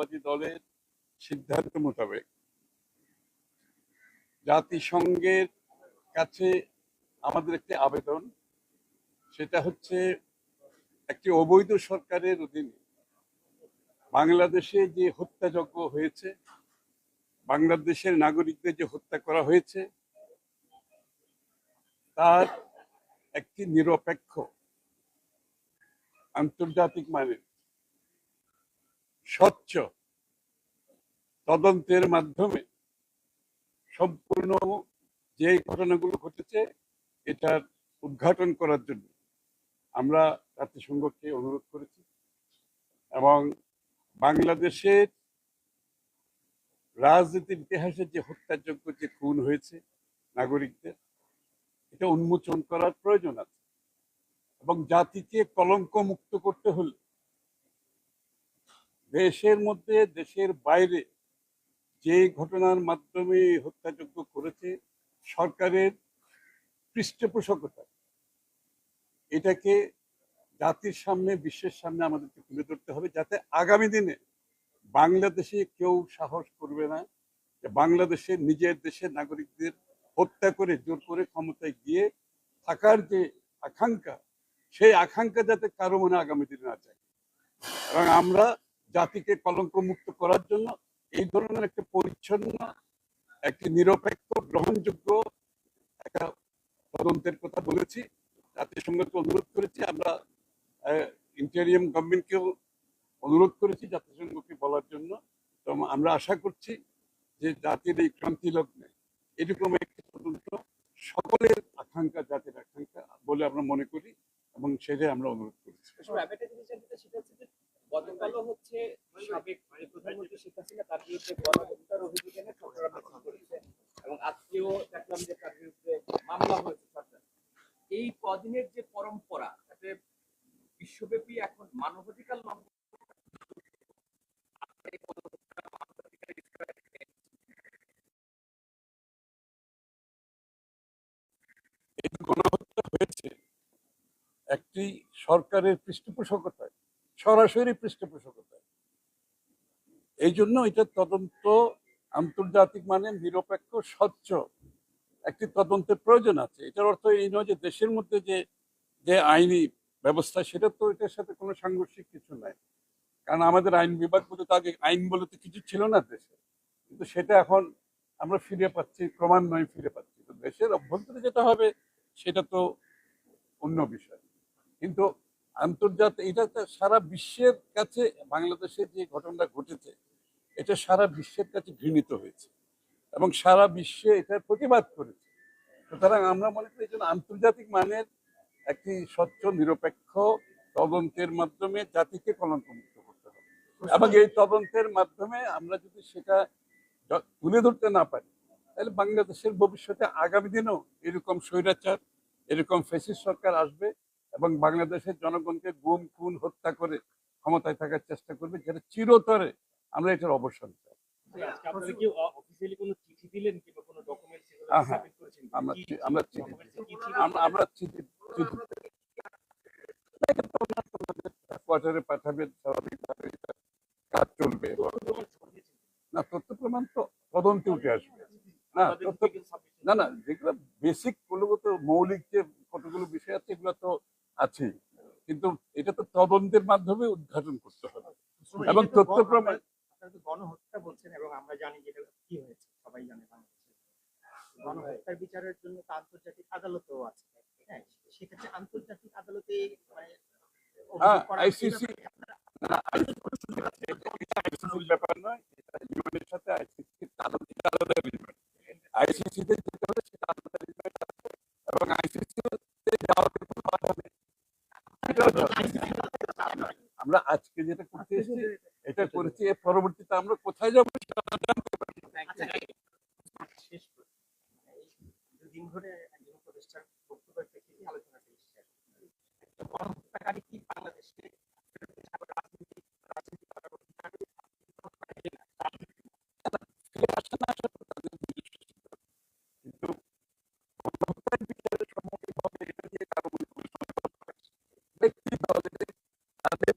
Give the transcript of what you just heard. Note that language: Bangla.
জাতীয়তাবাদী দলের সিদ্ধান্ত মোতাবেক জাতিসংঘের কাছে আমাদের একটি আবেদন, সেটা হচ্ছে একটি অবৈধ সরকারের অধীনে বাংলাদেশে যে হত্যাযজ্ঞ হয়েছে, বাংলাদেশের নাগরিকদের যে হত্যা করা হয়েছে, তার একটি নিরপেক্ষ আন্তর্জাতিক মানের স্বচ্ছ তদন্তের মাধ্যমে সম্পূর্ণ যে ঘটনাগুলো ঘটেছে এটার উদ্ঘাটন করার জন্য আমরা জাতিসংঘকে অনুরোধ করেছি এবং বাংলাদেশের রাজনীতির ইতিহাসে যে হত্যাযোগ্য যে খুন হয়েছে নাগরিকদের, এটা উন্মোচন করার প্রয়োজন আছে এবং জাতিকে কলঙ্ক মুক্ত করতে হলে দেশের মধ্যে, দেশের বাইরে যে ঘটনার মাধ্যমে এই হত্যাযজ্ঞ করেছে, সরকারের পৃষ্ঠপোষকতা। এটাকে জাতির সামনে, বিশ্বের সামনে আমাদেরকে তুলে ধরতে হবে যাতে আগামী দিনে বাংলাদেশে কেউ সাহস করবে না যে বাংলাদেশের নিজের দেশের নাগরিকদের হত্যা করে, জোর করে ক্ষমতায় গিয়ে থাকার যে আকাঙ্ক্ষা, সেই আকাঙ্ক্ষা যাতে কারও মনে আগামী দিনে না যায় এবং আমরা জাতিকে কলঙ্ক মুক্ত করার জন্য এই ধরনের একটা পরিচ্ছন্ন, একটি নিরপেক্ষ, গ্রহণযোগ্য একটা তদন্তের কথা বলেছি, জাতিসংঘকে অনুরোধ করেছি, আমরা ইন্টেরিয়াম গভর্নমেন্টকেও অনুরোধ করেছি জাতিসংঘকে বলার জন্য। তো আমরা আশা করছি যে জাতির এই ক্রান্তি লগ্নে এরকম একটি তদন্ত সকলের আকাঙ্ক্ষা, জাতির আকাঙ্ক্ষা বলে আমরা মনে করি এবং সেটাই আমরা অনুরোধ করেছি। গতকালও হচ্ছে সাবেক মানে প্রধানমন্ত্রী শেখ হাসিনা তার বিরুদ্ধে গণহত্যার অভিযোগ এনে সরকার করেছে এবং আজকেও দেখলাম যে তার বিরুদ্ধে মামলা হয়েছে এই কদিনের যে পরম্পরা তাতে বিশ্বব্যাপী এখন মানবাধিকার লঙ্ঘন গণহত্যা হয়েছে একটি সরকারের পৃষ্ঠপোষকতায়। সরাসরি পৃষ্ঠপোষকতায় এই জন্য এটা তদন্ত আন্তর্জাতিক মানে নিরপেক্ষ, স্বচ্ছ একটি তদন্তের প্রয়োজন আছে। এটার অর্থ এই নয় যে দেশের মধ্যে যে যে আইনি ব্যবস্থা, সেটা তো এটার সাথে কোনো সাংঘর্ষিক কিছু নাই। কারণ আমাদের আইন বিভাগ বলে তো আগে আইন বলে তো কিছু ছিল না দেশে। কিন্তু সেটা এখন আমরা ফিরে পাচ্ছি, ক্রমান্বয়ে ফিরে পাচ্ছি। তো দেশের অভ্যন্তরে যেটা হবে, সেটা তো অন্য বিষয়। কিন্তু আন্তর্জাতিক, এটা সারা বিশ্বের কাছে বাংলাদেশের যে ঘটনাটা ঘটেছে, এটা সারা বিশ্বের কাছে ঘৃণিত হয়েছে এবং সারা বিশ্বে এটার প্রতিবাদ করেছে। সুতরাং আমরা মনে করি এই আন্তর্জাতিক মানের একটি স্বচ্ছ, নিরপেক্ষ তদন্তের মাধ্যমে জাতিকে কলঙ্কমুক্ত করতে হবে। এবং এই তদন্তের মাধ্যমে আমরা যদি সেটা তুলে ধরতে না পারি, তাহলে বাংলাদেশের ভবিষ্যতে আগামী দিনেও এরকম স্বৈরাচার, এরকম ফেসিস সরকার আসবে এবং বাংলাদেশের জনগণকে গুম খুন হত্যা করে ক্ষমতায় থাকার চেষ্টা করবে যেটা চিরতরে আমরা এটার অবসান চাই। আমরা চিঠি কোয়ার্টারে পাঠাবেন স্বাভাবিকভাবে কাজ চলবে। না তথ্য প্রমাণ তো তদন্তে উঠে আসবে। না। না না যেগুলো বেসিক মৌলিক যে কতগুলো বিষয় আছে এগুলো তো আছেই কিন্তু এটা তো তদন্তের মাধ্যমে উদ্ঘাটন করতে হবে। এবং তথ্য প্রমাণ গণহত্যা বলছেন এবং আমরা জানি যেটা কি হয়েছে সবাই জানে গণহত্যার বিচারের জন্য আন্তর্জাতিক আদালতও আছে। হ্যাঁ সেক্ষেত্রে আন্তর্জাতিক আদালতে মানে হ্যাঁ, এই ব্যাপারে নয় সাথে আইসিসি আলাদা আজকে যেটা করতে এসেছি এটা করেছি এর পরবর্তীতে আমরা কোথায় যাব দিন ব্যক্তি দলের তাদের